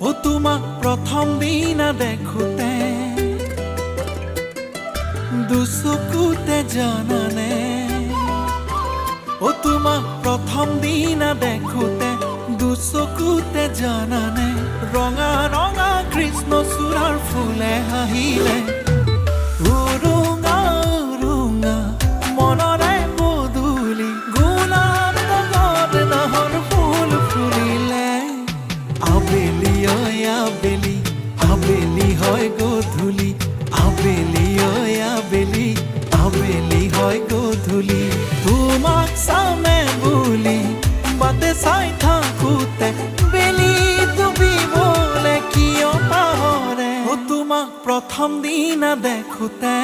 অ তোমাক প্ৰথম দিনা দেখোঁতে। দুচকুতে জানানে। ও তোমাক প্ৰথম দিনা দেখোঁতে দুচকুতে জানানে। ৰঙা ৰঙা কৃষ্ণচূড়াৰ ফুলে হাঁহিলে। আবেলি ঐ আবেলি আবেলি হয় গধূলি আবেলি ঐ আবেলি আবেলি হয় গধূলি তোমাক চামে বুলি বাটে চাই থাকোঁতে, বেলি ডুবিবলে কিয় পাহৰে তোমাক প্ৰথম দিনা দেখোঁতে।